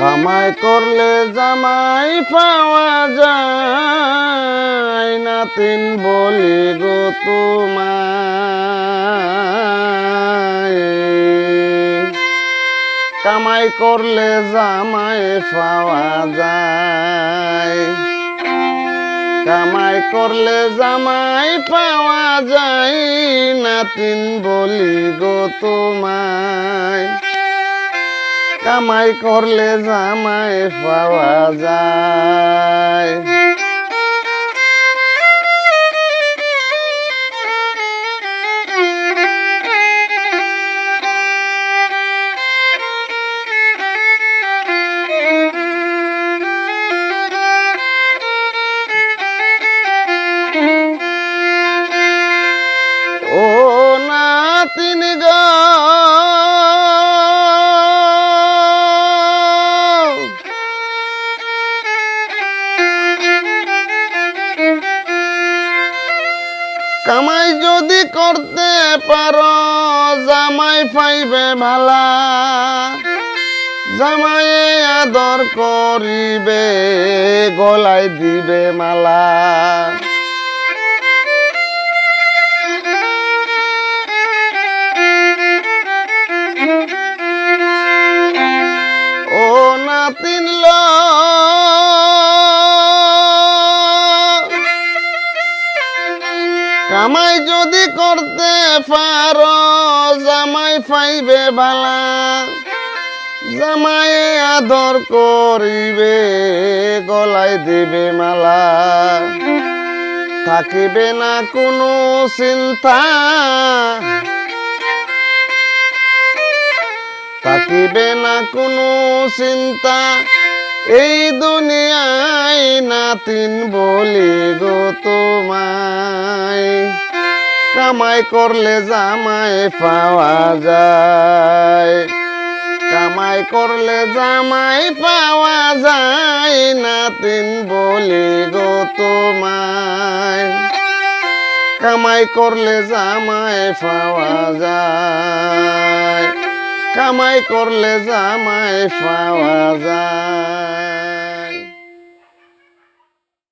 কামাই করলে জামাই পাওয়া যায় না তিন বলি গো তোমায়। কামাই করলে জামাই পাওয়া যায়। কামাই করলে জামাই পাওয়া যায় না তিন বলি গো তোমায়। কামাই করলে জামাই পাওয়া যায়। কামাই যদি করতে পারো জামাই পাইবে ভালা। জামাইয়ে আদর করিবে গলায় দিবে মালা। কামাই যদি করতে পারো, জামাই পাইবে বালা। জামাই আদর করিবে, গলায় দিবে মালা। থাকিবে না কোনো চিন্তা। থাকিবে না কোনো চিন্তা। এই দুনিয়ায় নাতিন বলি গো তোমায় কামাই করলে জামাই পাওয়া যায়। কামাই করলে জামাই পাওয়া যায় নাতিন বলি গো তোমায়। কামাই করলে জামাই পাওয়া যায়। কামাই করলে জামাই পাওয়া যায়।